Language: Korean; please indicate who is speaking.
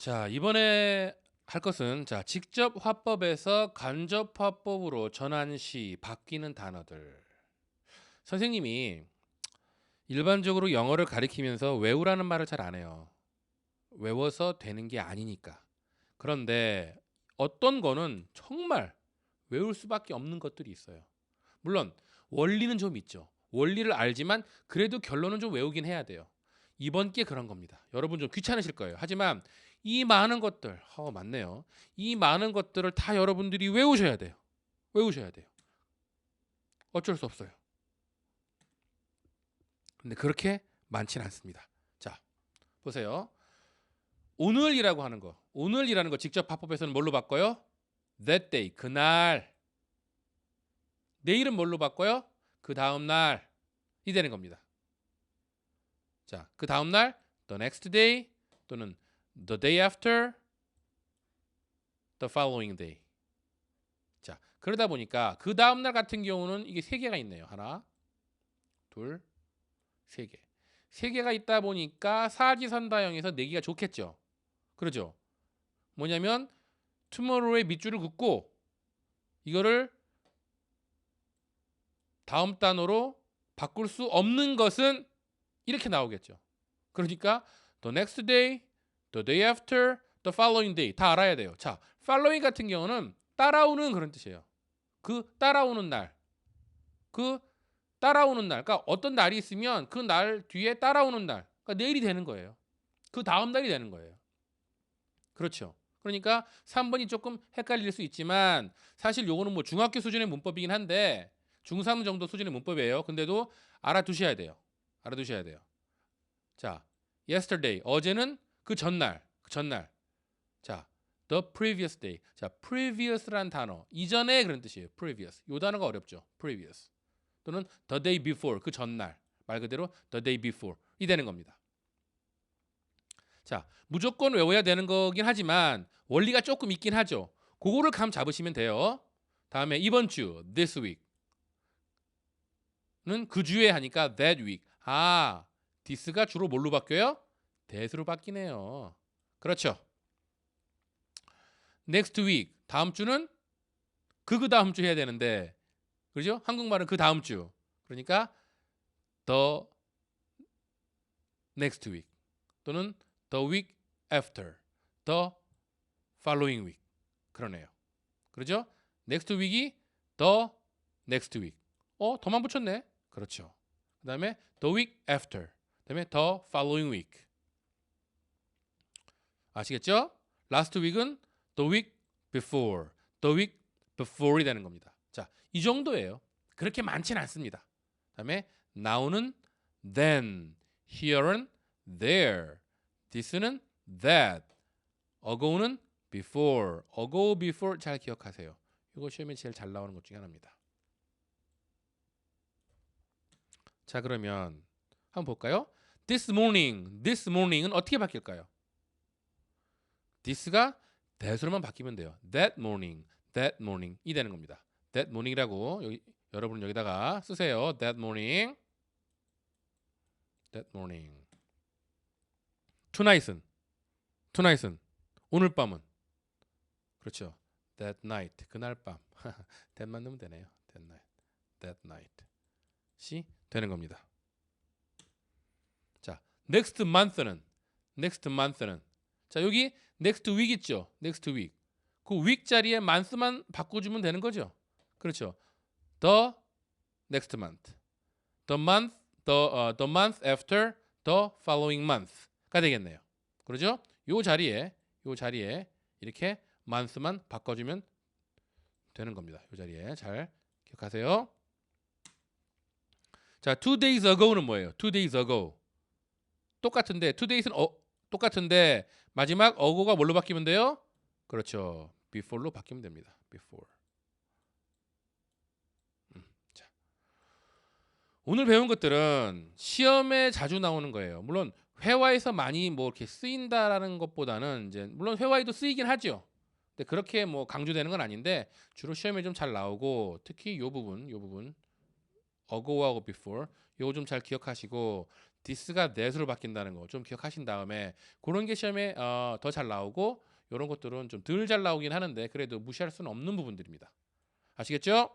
Speaker 1: 자, 이번에 할 것은 자, 직접 화법에서 간접 화법으로 전환 시 바뀌는 단어들. 선생님이 일반적으로 영어를 가리키면서 외우라는 말을 잘 안 해요. 외워서 되는 게 아니니까. 그런데 어떤 거는 정말 외울 수밖에 없는 것들이 있어요. 물론 원리는 좀 있죠. 원리를 알지만 그래도 결론은 좀 외우긴 해야 돼요. 이번 게 그런 겁니다. 여러분 좀 귀찮으실 거예요. 하지만 이 많은 것들, 어 맞네요. 이 많은 것들을 다 여러분들이 외우셔야 돼요. 외우셔야 돼요. 어쩔 수 없어요. 근데 그렇게 많지는 않습니다. 자, 보세요. 오늘이라고 하는 거. 오늘이라는 거 직접 화법에서는 뭘로 바꿔요? That day. 그날. 내일은 뭘로 바꿔요? 그 다음 날. 이 되는 겁니다. 자, 그 다음 날 the next day 또는 the day after the following day. 자, 그러다 보니까 그 다음 날 같은 경우는 이게 세 개가 있네요. 하나, 둘, 세 개. 세 개가 있다 보니까 사지선다형에서 내기가 좋겠죠. 그러죠. 뭐냐면 tomorrow의 밑줄을 긋고 이거를 다음 단어로 바꿀 수 없는 것은 이렇게 나오겠죠. 그러니까 the next day, the day after, the following day 다 알아야 돼요. 자, following 같은 경우는 따라오는 그런 뜻이에요. 그 따라오는 날. 그 따라오는 날. 그러니까 어떤 날이 있으면 그 날 뒤에 따라오는 날. 그러니까 내일이 되는 거예요. 그 다음 날이 되는 거예요. 그렇죠. 그러니까 3번이 조금 헷갈릴 수 있지만 사실 요거는 뭐 중학교 수준의 문법이긴 한데 중3 정도 수준의 문법이에요. 근데도 알아두셔야 돼요. 알아두셔야 돼요. 자, yesterday 어제는 그 전날, 그 전날. 자, the previous day. 자, previous란 단어 이전에 그런 뜻이에요. previous. 요 단어가 어렵죠. previous. 또는 the day before 그 전날. 말 그대로 the day before 이 되는 겁니다. 자, 무조건 외워야 되는 거긴 하지만 원리가 조금 있긴 하죠. 그거를 감 잡으시면 돼요. 다음에 이번 주 this week 는그 주에 하니까 that week. 아, this가 주로 뭘로 바뀌어요? That으로 바뀌네요. 그렇죠. next week 다음 주는 그그 다음 주 해야 되는데 그렇죠? 한국말은 그 다음 주. 그러니까 the next week 또는 the week after the following week 그러네요. 그렇죠? next week이 the next week. 어, 더만 붙였네. 그렇죠. 그다음에 the week after. 그다음에 the following week. 아시겠죠? last week은 the week before. the week before이 되는 겁니다. 자, 이 정도예요. 그렇게 많지는 않습니다. 그다음에 now는 then, here는 there, this는 that, ago는 before, ago before 잘 기억하세요. 이거 시험에 제일 잘 나오는 것 중에 하나입니다. 자 그러면 한번 볼까요? This morning, this morning은 어떻게 바뀔까요? This가 that으로만 바뀌면 돼요. That morning, that morning 이 되는 겁니다. That morning이라고 여기, 여러분은 여기다가 쓰세요. That morning, that morning. Tonight은 tonight은 오늘 밤은 그렇죠. That night 그날 밤. that만 넣으면 되네요. That night, that night. 시 되는 겁니다. 자, next month는 next month는 자 여기 next week 있죠. next week 그 week 자리에 month만 바꿔주면 되는 거죠. 그렇죠. the next month, the month, the uh, the month after the following month가 되겠네요. 그렇죠? 요 자리에 요 자리에 이렇게 month만 바꿔주면 되는 겁니다. 요 자리에 잘 기억하세요. 자, two days ago는 뭐예요? two days ago. 똑같은데 two days는 어, 똑같은데 마지막 ago가 뭘로 바뀌면 돼요? 그렇죠. before로 바뀌면 됩니다. before. 음, 자. 오늘 배운 것들은 시험에 자주 나오는 거예요. 물론 회화에서 많이 뭐 이렇게 쓰인다라는 것보다는 이제 물론 회화에도 쓰이긴 하죠. 근데 그렇게 뭐 강조되는 건 아닌데 주로 시험에 좀 잘 나오고 특히 요 부분, 요 부분 ago하고 before 요거 좀 잘 기억하시고 this가 that으로 바뀐다는 거 좀 기억하신 다음에 그런 게 시험에 어, 더 잘 나오고 이런 것들은 좀 덜 잘 나오긴 하는데 그래도 무시할 수는 없는 부분들입니다. 아시겠죠?